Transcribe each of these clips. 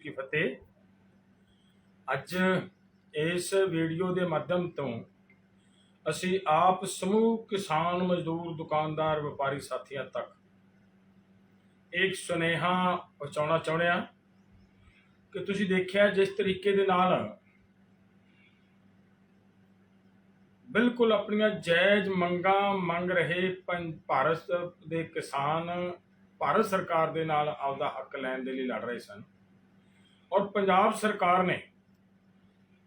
ਕੀ ਫਤਿਹ? ਅੱਜ ਇਸ ਵੀਡੀਓ ਦੇ ਮਾਧਿਅਮ ਤੋਂ ਅਸੀਂ ਆਪ ਸਮੂਹ ਕਿਸਾਨ ਮਜ਼ਦੂਰ ਦੁਕਾਨਦਾਰ ਵਪਾਰੀ ਸਾਥੀਆਂ ਤੱਕ ਇੱਕ ਸੁਨੇਹਾ ਪਹੁੰਚਾਉਣਾ ਚਾਹੁੰਦੇ ਹਾਂ ਕਿ ਤੁਸੀਂ ਦੇਖਿਆ ਜਿਸ ਤਰੀਕੇ ਦੇ ਨਾਲ ਬਿਲਕੁਲ ਆਪਣੀਆਂ ਜਾਇਜ਼ ਮੰਗਾਂ ਮੰਗ ਰਹੇ ਭਾਰਤ ਦੇ ਕਿਸਾਨ, ਭਾਰਤ ਸਰਕਾਰ ਦੇ ਨਾਲ ਆਪਦਾ ਹੱਕ ਲੈਣ ਦੇ ਲਈ ਲੜ ਰਹੇ ਸਨ। ਔਰ ਪੰਜਾਬ ਸਰਕਾਰ ਨੇ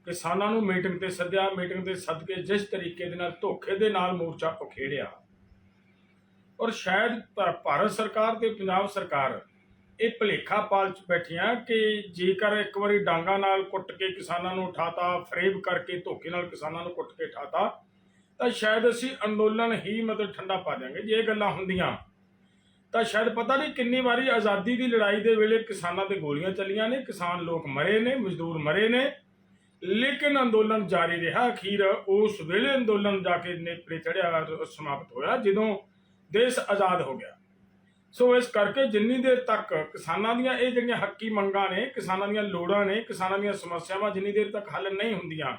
ਕਿਸਾਨਾਂ ਨੂੰ ਮੀਟਿੰਗ ਤੇ ਸੱਦਿਆ, ਮੀਟਿੰਗ ਤੇ ਸੱਦ ਕੇ ਜਿਸ ਤਰੀਕੇ ਦੇ ਨਾਲ ਧੋਖੇ ਦੇ ਨਾਲ ਮੋਰਚਾ ਉਖੇੜਿਆ। ਔਰ ਸ਼ਾਇਦ ਭਾਰਤ ਸਰਕਾਰ ਤੇ ਪੰਜਾਬ ਸਰਕਾਰ ਇਹ ਭਲੇਖਾ ਪਾਲ ਚ ਬੈਠੀਆਂ ਕਿ ਜੇਕਰ ਇੱਕ ਵਾਰੀ ਡਾਂਗਾ ਨਾਲ ਕੁੱਟ ਕੇ ਕਿਸਾਨਾਂ ਨੂੰ ਉਠਾਤਾ, ਫਰੇਬ ਕਰਕੇ ਧੋਖੇ ਨਾਲ ਕਿਸਾਨਾਂ ਨੂੰ ਕੁੱਟ ਕੇ ਉਠਾਤਾ, ਤਾਂ ਸ਼ਾਇਦ ਅਸੀਂ ਅੰਦੋਲਨ ਹੀ ਮਤਲਬ ਠੰਡਾ ਪਾ ਦਿਆਂਗੇ। ਜੇ ਗੱਲਾਂ ਹੁੰਦੀਆਂ ਤਾਂ ਸ਼ਾਇਦ ਪਤਾ ਨਹੀਂ ਕਿੰਨੀ ਵਾਰੀ ਆਜ਼ਾਦੀ ਦੀ ਲੜਾਈ ਦੇ ਵੇਲੇ ਕਿਸਾਨਾਂ ਤੇ ਗੋਲੀਆਂ ਚੱਲੀਆਂ ਨੇ, ਕਿਸਾਨ ਲੋਕ ਮਰੇ ਨੇ, ਮਜ਼ਦੂਰ ਮਰੇ ਨੇ। ਲੇਕਿਨ ਅੰਦੋਲਨ ਜਾਰੀ ਰਿਹਾ। ਅਖੀਰ ਉਸ ਵੇਲੇ ਅੰਦੋਲਨ ਜਾ ਕੇ ਨੇਪਰੇ ਚੜਿਆ ਸਮਾਪਤ ਹੋਇਆ ਜਦੋਂ ਦੇਸ਼ ਆਜ਼ਾਦ ਹੋ ਗਿਆ। ਸੋ ਇਸ ਕਰਕੇ ਜਿੰਨੀ ਦੇਰ ਤੱਕ ਕਿਸਾਨਾਂ ਦੀਆਂ ਇਹ ਜਿਹੜੀਆਂ ਹੱਕੀ ਮੰਗਾਂ ਨੇ, ਕਿਸਾਨਾਂ ਦੀਆਂ ਲੋੜਾਂ ਨੇ, ਕਿਸਾਨਾਂ ਦੀਆਂ ਸਮੱਸਿਆਵਾਂ ਜਿੰਨੀ ਦੇਰ ਤੱਕ ਹੱਲ ਨਹੀਂ ਹੁੰਦੀਆਂ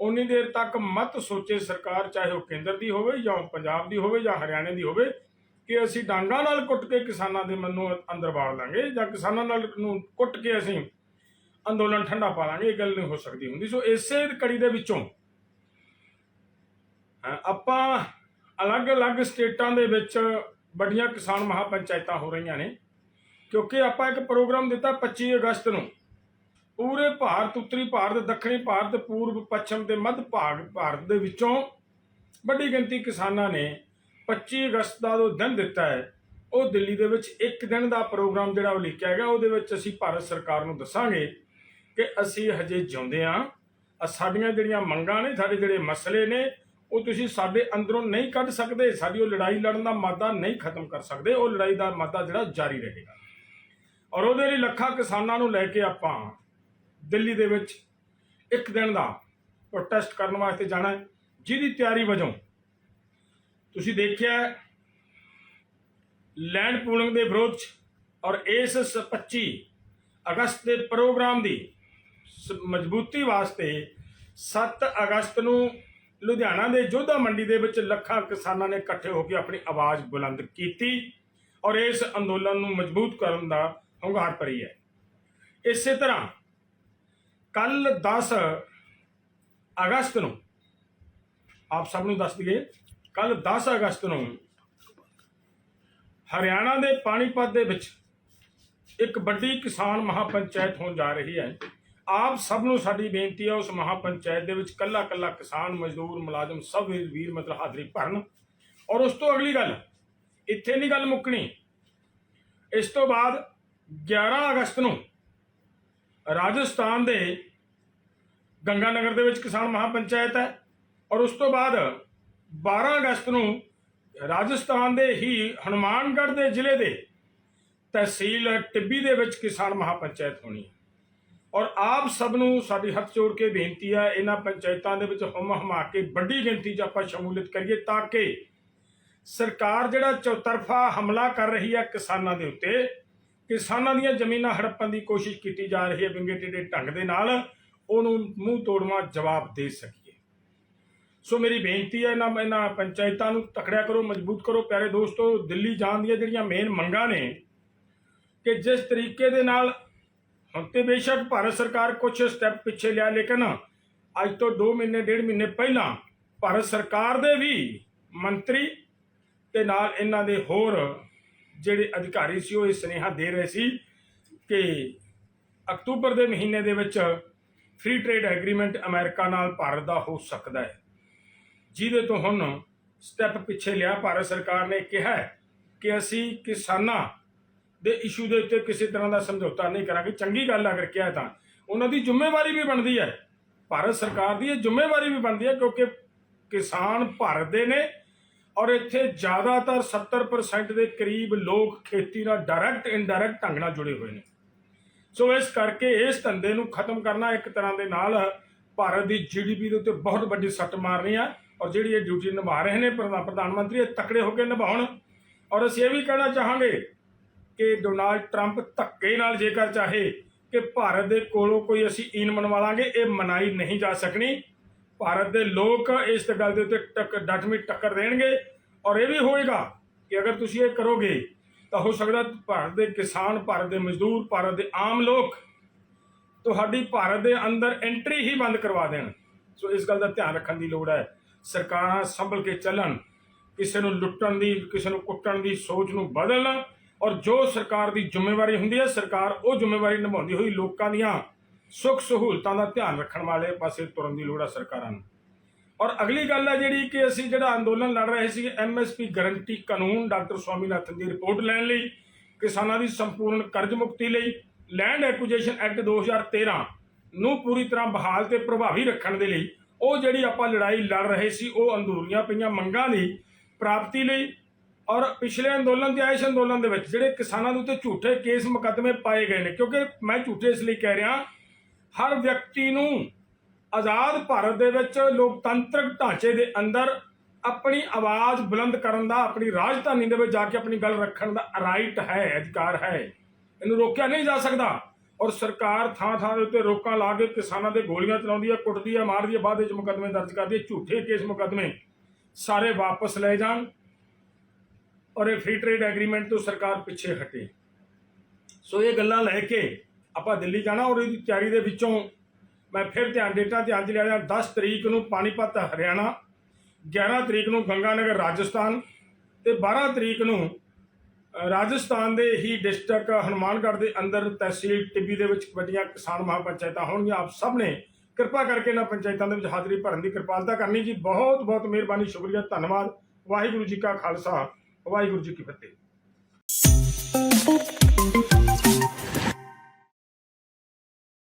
ਉਨੀ ਦੇਰ ਤੱਕ ਮਤ ਸੋਚੇ ਸਰਕਾਰ, ਚਾਹੇ ਉਹ ਕੇਂਦਰ ਦੀ ਹੋਵੇ ਜਾਂ ਉਹ ਪੰਜਾਬ ਦੀ ਹੋਵੇ ਜਾਂ ਹਰਿਆਣੇ ਦੀ ਹੋਵੇ ਕਿ ਅਸੀਂ ਡਾਂਗਾ ਨਾਲ ਕੁੱਟ ਕੇ ਕਿਸਾਨਾਂ ਦੇ ਮਨ ਨੂੰ ਅੰਦਰ ਵਾੜ ਲਾਂਗੇ ਜਾਂ ਕਿਸਾਨਾਂ ਨਾਲ ਨੂੰ ਕੁੱਟ ਕੇ ਅਸੀਂ ਅੰਦੋਲਨ ਠੰਡਾ ਪਾ ਲਾਂਗੇ, ਇਹ ਗੱਲ ਨਹੀਂ ਹੋ ਸਕਦੀ ਹੁੰਦੀ। ਸੋ ਇਸੇ ਕੜੀ ਦੇ ਵਿੱਚੋਂ ਆਪਾਂ ਅਲੱਗ-ਅਲੱਗ ਸਟੇਟਾਂ ਦੇ ਵਿੱਚ ਵੱਡੀਆਂ ਕਿਸਾਨ ਮਹਾਪੰਚਾਇਤਾਂ ਹੋ ਰਹੀਆਂ ਨੇ, ਕਿਉਂਕਿ ਆਪਾਂ ਇੱਕ ਪ੍ਰੋਗਰਾਮ ਦਿੱਤਾ 25 ਅਗਸਤ ਨੂੰ। ਪੂਰੇ ਭਾਰਤ, ਉੱਤਰੀ ਭਾਰਤ, ਦੱਖਣੀ ਭਾਰਤ, ਪੂਰਬ, ਪੱਛਮ ਤੇ ਮੱਧ ਭਾਗ ਭਾਰਤ ਦੇ ਵਿੱਚੋਂ ਵੱਡੀ ਗਿਣਤੀ ਕਿਸਾਨਾਂ ਨੇ 25 ਅਗਸਤ ਦਾ ਜੋ ਦਿਨ ਦਿੱਤਾ ਹੈ, ਉਹ ਦਿੱਲੀ ਦੇ ਵਿੱਚ ਇੱਕ ਦਿਨ ਦਾ ਪ੍ਰੋਗਰਾਮ ਜਿਹੜਾ ਉਹ ਲਿਖਿਆ ਗਿਆ, ਉਹਦੇ ਵਿੱਚ ਅਸੀਂ ਭਾਰਤ ਸਰਕਾਰ ਨੂੰ ਦੱਸਾਂਗੇ ਕਿ ਅਸੀਂ ਹਜੇ ਜਿਉਂਦੇ ਹਾਂ ਸਾਡੀਆਂ ਜਿਹੜੀਆਂ ਮੰਗਾਂ ਨੇ, ਸਾਡੇ ਜਿਹੜੇ ਮਸਲੇ ਨੇ, ਉਹ ਤੁਸੀਂ ਸਾਡੇ ਅੰਦਰੋਂ ਨਹੀਂ ਕੱਢ ਸਕਦੇ, ਸਾਡੀ ਉਹ ਲੜਾਈ ਲੜਨ ਦਾ ਮਾਦਾ ਨਹੀਂ ਖਤਮ ਕਰ ਸਕਦੇ, ਉਹ ਲੜਾਈ ਦਾ ਮਾਦਾ ਜਿਹੜਾ ਜਾਰੀ ਰਹੇਗਾ। ਔਰ ਉਹਦੇ ਲਈ ਲੱਖਾਂ ਕਿਸਾਨਾਂ ਨੂੰ ਲੈ ਕੇ ਆਪਾਂ ਦਿੱਲੀ ਦੇ ਵਿੱਚ ਇੱਕ ਦਿਨ ਦਾ ਪ੍ਰੋਟੈਸਟ ਕਰਨ ਵਾਸਤੇ ਜਾਣਾ ਹੈ, ਜਿਹਦੀ ਤਿਆਰੀ ਵਜੋਂ ਤੁਸੀਂ ਦੇਖਿਆ ਹੈ, ਲੈਂਡ ਪੂਲਿੰਗ ਦੇ ਵਿਰੋਧ 'ਚ ਔਰ ਇਸ ਸ- 25 ਅਗਸਤ ਦੇ ਪ੍ਰੋਗਰਾਮ ਦੀ ਮਜ਼ਬੂਤੀ ਵਾਸਤੇ 7 ਅਗਸਤ ਨੂੰ ਲੁਧਿਆਣਾ ਦੇ ਜੋਧਾ ਮੰਡੀ ਦੇ ਵਿੱਚ ਲੱਖਾਂ ਕਿਸਾਨਾਂ ਨੇ ਇਕੱਠੇ ਹੋ ਕੇ ਆਪਣੀ ਆਵਾਜ਼ ਬੁਲੰਦ ਕੀਤੀ ਔਰ ਇਸ ਅੰਦੋਲਨ ਨੂੰ ਮਜ਼ਬੂਤ ਕਰਨ ਦਾ ਹੁੰਗਾਰ ਭਰੀ ਹੈ। ਇਸੇ ਤਰ੍ਹਾਂ ਕੱਲ 10 ਅਗਸਤ ਨੂੰ ਆਪ ਸਭ ਨੂੰ ਦੱਸ ਦਈਏ ਕੱਲ 10 ਅਗਸਤ ਨੂੰ ਹਰਿਆਣਾ ਦੇ ਪਾਣੀਪਤ ਦੇ ਵਿੱਚ ਇੱਕ ਵੱਡੀ ਕਿਸਾਨ ਮਹਾਪੰਚਾਇਤ ਹੋਣ ਜਾ ਰਹੀ ਹੈ। ਆਪ ਸਭ ਨੂੰ ਸਾਡੀ ਬੇਨਤੀ ਹੈ ਉਸ ਮਹਾਪੰਚਾਇਤ ਦੇ ਵਿੱਚ ਕੱਲਾ ਕੱਲਾ ਕਿਸਾਨ, ਮਜ਼ਦੂਰ, ਮੁਲਾਜ਼ਮ ਸਭ ਵੀਰ ਵੀਰ ਮਤਲਬ ਹਾਜ਼ਰੀ ਭਰਨ। ਔਰ ਉਸ ਤੋਂ ਅਗਲੀ ਗੱਲ, ਇੱਥੇ ਨਹੀਂ ਗੱਲ ਮੁੱਕਣੀ। ਇਸ ਤੋਂ ਬਾਅਦ 11 ਅਗਸਤ ਨੂੰ ਰਾਜਸਥਾਨ ਦੇ ਗੰਗਾਨਗਰ ਦੇ ਵਿੱਚ ਕਿਸਾਨ ਮਹਾਪੰਚਾਇਤ ਹੈ। ਔਰ ਉਸ ਤੋਂ ਬਾਅਦ 12 ਅਗਸਤ ਨੂੰ ਰਾਜਸਥਾਨ ਦੇ ਹੀ ਹਨੂਮਾਨਗੜ੍ਹ ਦੇ ਜ਼ਿਲ੍ਹੇ ਦੇ ਤਹਿਸੀਲ ਟਿੱਬੀ ਦੇ ਵਿੱਚ ਕਿਸਾਨ ਮਹਾਪੰਚਾਇਤ ਹੋਣੀ ਹੈ। ਔਰ ਆਪ ਸਭ ਨੂੰ ਸਾਡੀ ਹੱਥ ਜੋੜ ਕੇ ਬੇਨਤੀ ਹੈ, ਇਹਨਾਂ ਪੰਚਾਇਤਾਂ ਦੇ ਵਿੱਚ ਹਮ ਹਮਾ ਕੇ ਵੱਡੀ ਗਿਣਤੀ 'ਚ ਆਪਾਂ ਸ਼ਮੂਲੀਅਤ ਕਰੀਏ ਤਾਂ ਕਿ ਸਰਕਾਰ ਜਿਹੜਾ ਚੌਤਰਫਾ ਹਮਲਾ ਕਰ ਰਹੀ ਹੈ ਕਿਸਾਨਾਂ ਦੇ ਉੱਤੇ, ਕਿਸਾਨਾਂ ਦੀਆਂ ਜ਼ਮੀਨਾਂ ਹੜੱਪਣ ਦੀ ਕੋਸ਼ਿਸ਼ ਕੀਤੀ ਜਾ ਰਹੀ ਹੈ ਵਿੰਗੇ ਟੇਢੇ ਢੰਗ ਦੇ ਨਾਲ, ਉਹਨੂੰ ਮੂੰਹ ਤੋੜਵਾ ਜਵਾਬ ਦੇ ਸਕੇ। ਸੋ ਮੇਰੀ ਬੇਨਤੀ ਹੈ ਇਹਨਾਂ ਇਹਨਾਂ ਪੰਚਾਇਤਾਂ ਨੂੰ ਤਕੜਿਆ ਕਰੋ, ਮਜ਼ਬੂਤ ਕਰੋ। ਪਿਆਰੇ ਦੋਸਤੋ, ਦਿੱਲੀ ਜਾਣ ਦੀਆਂ ਜਿਹੜੀਆਂ ਮੇਨ ਮੰਗਾਂ ਨੇ ਕਿ ਜਿਸ ਤਰੀਕੇ ਦੇ ਨਾਲ ਹੁਣ ਤੇ ਬੇਸ਼ੱਕ ਭਾਰਤ ਸਰਕਾਰ ਕੁਝ ਸਟੈਪ ਪਿੱਛੇ ਲਿਆ, ਲੇਕਿਨ ਅੱਜ ਤੋਂ 2 ਮਹੀਨੇ, ਡੇਢ ਮਹੀਨੇ ਪਹਿਲਾਂ ਭਾਰਤ ਸਰਕਾਰ ਦੇ ਵੀ ਮੰਤਰੀ ਤੇ ਨਾਲ ਇਹਨਾਂ ਦੇ ਹੋਰ ਜਿਹੜੇ ਅਧਿਕਾਰੀ ਸੀ, ਉਹ ਇਹ ਸੁਨੇਹਾ ਦੇ ਰਹੇ ਸੀ ਕਿ ਅਕਤੂਬਰ ਦੇ ਮਹੀਨੇ ਦੇ ਵਿੱਚ ਫ੍ਰੀ ਟ੍ਰੇਡ ਐਗਰੀਮੈਂਟ ਅਮਰੀਕਾ ਨਾਲ ਭਾਰਤ ਦਾ ਹੋ ਸਕਦਾ ਹੈ। ਜਿਹਦੇ ਤੋਂ ਹੁਣ ਸਟੈਪ ਪਿੱਛੇ ਲਿਆ ਭਾਰਤ ਸਰਕਾਰ ਨੇ ਕਿਹਾ ਕਿ ਅਸੀਂ ਕਿਸਾਨਾਂ ਦੇ ਇਸ਼ੂ ਦੇ ਉੱਤੇ ਕਿਸੇ ਤਰ੍ਹਾਂ ਦਾ ਸਮਝੌਤਾ ਨਹੀਂ ਕਰਾਂਗੇ। ਚੰਗੀ ਗੱਲ ਅਗਰ ਕਿਹਾ ਤਾਂ। ਉਹਨਾਂ ਦੀ ਜ਼ਿੰਮੇਵਾਰੀ ਵੀ ਬਣਦੀ ਹੈ। ਭਾਰਤ ਸਰਕਾਰ ਦੀ ਇਹ ਜ਼ਿੰਮੇਵਾਰੀ ਵੀ ਬਣਦੀ ਹੈ, ਕਿਉਂਕਿ ਕਿਸਾਨ ਭਾਰਤ ਦੇ ਨੇ ਔਰ ਇੱਥੇ ਜ਼ਿਆਦਾਤਰ 70% ਦੇ ਕਰੀਬ ਲੋਕ ਖੇਤੀ ਨਾਲ ਡਾਇਰੈਕਟ ਇਨਡਾਇਰੈਕਟ ਢੰਗ ਨਾਲ ਜੁੜੇ ਹੋਏ ਨੇ। ਸੋ ਇਸ ਕਰਕੇ ਇਸ ਧੰਦੇ ਨੂੰ ਖਤਮ ਕਰਨਾ ਇੱਕ ਤਰ੍ਹਾਂ ਦੇ ਨਾਲ ਭਾਰਤ ਦੀ ਜੀਡੀਪੀ ਦੇ ਉੱਤੇ ਬਹੁਤ ਵੱਡੀ ਸੱਟ ਮਾਰਨੀ ਆ। ਔਰ ਜਿਹੜੀ ਇਹ ਡਿਊਟੀ ਨਿਭਾ ਰਹੇ ਨੇ ਪ੍ਰਧਾ- ਪ੍ਰਧਾਨ ਮੰਤਰੀ, ਇਹ ਤਕੜੇ ਹੋ ਕੇ ਨਿਭਾਉਣ। ਔਰ ਅਸੀਂ ਇਹ ਵੀ ਕਹਿਣਾ ਚਾਹਾਂਗੇ ਕਿ ਡੋਨਾਲਡ ਟਰੰਪ ਧੱਕੇ ਨਾਲ ਜੇਕਰ ਚਾਹੇ ਕਿ ਭਾਰਤ ਦੇ ਕੋਲੋਂ ਕੋਈ ਅਸੀਂ ਈਨ ਮਨਵਾ ਲਾਂਗੇ, ਇਹ ਮਨਾਈ ਨਹੀਂ ਜਾ ਸਕਣੀ। ਭਾਰਤ ਦੇ ਲੋਕ ਇਸ ਗੱਲ ਦੇ ਉੱਤੇ ਟੱਕ, ਡਟਵੀਂ ਟੱਕਰ ਦੇਣਗੇ। ਔਰ ਇਹ ਵੀ ਹੋਏਗਾ ਕਿ ਅਗਰ ਤੁਸੀਂ ਇਹ ਕਰੋਗੇ, ਤਾਂ ਹੋ ਸਕਦਾ ਭਾਰਤ ਦੇ ਕਿਸਾਨ, ਭਾਰਤ ਦੇ ਮਜ਼ਦੂਰ, ਭਾਰਤ ਦੇ ਆਮ ਲੋਕ ਤੁਹਾਡੀ ਭਾਰਤ ਦੇ ਅੰਦਰ ਐਂਟਰੀ ਹੀ ਬੰਦ ਕਰਵਾ ਦੇਣ। ਸੋ ਇਸ ਗੱਲ ਦਾ ਧਿਆਨ ਰੱਖਣ ਦੀ ਲੋੜ ਹੈ। ਸਰਕਾਰਾਂ ਸੰਭਲ ਕੇ ਚੱਲਣ, ਕਿਸੇ ਨੂੰ ਲੁੱਟਣ ਦੀ, ਕਿਸੇ ਨੂੰ ਕੁੱਟਣ ਦੀ ਸੋਚ ਨੂੰ ਬਦਲਣ ਔਰ ਜੋ ਸਰਕਾਰ ਦੀ ਜ਼ਿੰਮੇਵਾਰੀ ਹੁੰਦੀ ਹੈ, ਸਰਕਾਰ ਉਹ ਜ਼ਿੰਮੇਵਾਰੀ ਨਿਭਾਉਂਦੀ ਹੋਈ ਲੋਕਾਂ ਦੀਆਂ ਸੁੱਖ ਸਹੂਲਤਾਂ ਦਾ ਧਿਆਨ ਰੱਖਣ ਵਾਲੇ ਪਾਸੇ ਤੁਰਨ ਦੀ ਲੋੜ ਹੈ ਸਰਕਾਰਾਂ ਨੂੰ। ਔਰ ਅਗਲੀ ਗੱਲ ਹੈ ਜਿਹੜੀ ਕਿ ਅਸੀਂ ਜਿਹੜਾ ਅੰਦੋਲਨ ਲੜ ਰਹੇ ਸੀ ਐਮਐਸਪੀ ਗਾਰੰਟੀ ਕਾਨੂੰਨ ਡਾਕਟਰ ਸਵਾਮੀਨਾਥਨ ਦੀ ਰਿਪੋਰਟ ਲੈਣ ਲਈ, ਕਿਸਾਨਾਂ ਦੀ ਸੰਪੂਰਨ ਕਰਜ਼ ਮੁਕਤੀ ਲਈ ਲੈਂਡ ਐਕੁਜੀਸ਼ਨ ਐਕਟ 2013 ਨੂੰ ਪੂਰੀ ਤਰ੍ਹਾਂ ਬਹਾਲ ਤੇ ਪ੍ਰਭਾਵੀ ਰੱਖਣ ਦੇ ਲਈ ਉਹ ਜਿਹੜੀ ਆਪਾਂ ਲੜਾਈ ਲੜ ਰਹੇ ਸੀ, ਉਹ ਅੰਦਰੂਨੀਆਂ ਪਈਆਂ ਮੰਗਾਂ ਦੀ ਪ੍ਰਾਪਤੀ ਲਈ ਔਰ ਪਿਛਲੇ ਅੰਦੋਲਨ ਤੇ ਇਸ ਅੰਦੋਲਨ ਦੇ ਵਿੱਚ ਜਿਹੜੇ ਕਿਸਾਨਾਂ ਦੇ ਉੱਤੇ ਝੂਠੇ ਕੇਸ ਮੁਕੱਦਮੇ ਪਾਏ ਗਏ ਨੇ, ਕਿਉਂਕਿ ਮੈਂ ਝੂਠੇ ਇਸ ਲਈ ਕਹਿ ਰਿਹਾ, ਹਰ ਵਿਅਕਤੀ ਨੂੰ ਆਜ਼ਾਦ ਭਾਰਤ ਦੇ ਵਿੱਚ ਲੋਕਤੰਤਰਕ ਢਾਂਚੇ ਦੇ ਅੰਦਰ ਆਪਣੀ ਆਵਾਜ਼ ਬੁਲੰਦ ਕਰਨ ਦਾ, ਆਪਣੀ ਰਾਜਧਾਨੀ ਦੇ ਵਿੱਚ ਜਾ ਕੇ ਆਪਣੀ ਗੱਲ ਰੱਖਣ ਦਾ ਰਾਈਟ ਹੈ, ਅਧਿਕਾਰ ਹੈ। ਇਹਨੂੰ ਰੋਕਿਆ ਨਹੀਂ ਜਾ ਸਕਦਾ। ਔਰ ਸਰਕਾਰ ਥਾਂ ਥਾਂ ਦੇ ਉੱਤੇ ਰੋਕਾਂ ਲਾ ਕੇ ਕਿਸਾਨਾਂ ਦੇ ਗੋਲੀਆਂ ਚਲਾਉਂਦੀ ਹੈ ਕੁੱਟਦੀ ਹੈ ਮਾਰਦੀ ਹੈ ਬਾਅਦ ਵਿੱਚ ਮੁਕੱਦਮੇ ਦਰਜ ਕਰਦੀ ਹੈ ਝੂਠੇ ਕੇਸ ਮੁਕੱਦਮੇ ਸਾਰੇ ਵਾਪਸ ਲੈ ਜਾਣ ਔਰ ਇਹ ਫ੍ਰੀ ਟ੍ਰੇਡ ਐਗਰੀਮੈਂਟ ਤੋਂ ਸਰਕਾਰ ਪਿੱਛੇ ਹਟੇ। ਸੋ ਇਹ ਗੱਲਾਂ ਲੈ ਕੇ ਆਪਾਂ ਦਿੱਲੀ ਜਾਣਾ ਔਰ ਇਹਦੀ ਤਿਆਰੀ ਦੇ ਵਿੱਚੋਂ ਮੈਂ ਫਿਰ ਧਿਆਨ ਡੇਟਾ ਧਿਆਨ ਚ ਲਿਆ ਜਾਂ 10 ਤਰੀਕ ਨੂੰ ਪਾਣੀਪਤ ਹਰਿਆਣਾ 11 ਤਰੀਕ ਨੂੰ ਗੰਗਾਨਗਰ ਰਾਜਸਥਾਨ ਤੇ 12 ਤਰੀਕ ਨੂੰ ਰਾਜਸਥਾਨ ਦੇ ਹੀ ਡਿਸਟ੍ਰਿਕਟ ਹਨੂਮਾਨਗੜ੍ਹ ਦੇ ਅੰਦਰ ਤਹਿਸੀਲ ਟਿੱਬੀ ਦੇ ਵਿੱਚ ਵੱਡੀਆਂ ਕਿਸਾਨ ਮਹਾਪੰਚਾਇਤਾਂ ਹੋਣਗੀਆਂ। ਆਪ ਸਭ ਨੇ ਕਿਰਪਾ ਕਰਕੇ ਇਹਨਾਂ ਪੰਚਾਇਤਾਂ ਦੇ ਵਿੱਚ ਹਾਜ਼ਰੀ ਭਰਨ ਦੀ ਕਿਰਪਾਲਤਾ ਕਰਨੀ ਜੀ। ਬਹੁਤ ਬਹੁਤ ਮਿਹਰਬਾਨੀ, ਸ਼ੁਕਰੀਆ, ਧੰਨਵਾਦ। ਵਾਹਿਗੁਰੂ ਜੀ ਕਾ ਖਾਲਸਾ। ਵਾਹਿਗੁਰੂ ਜੀ ਕੀ ਫਤਿਹ।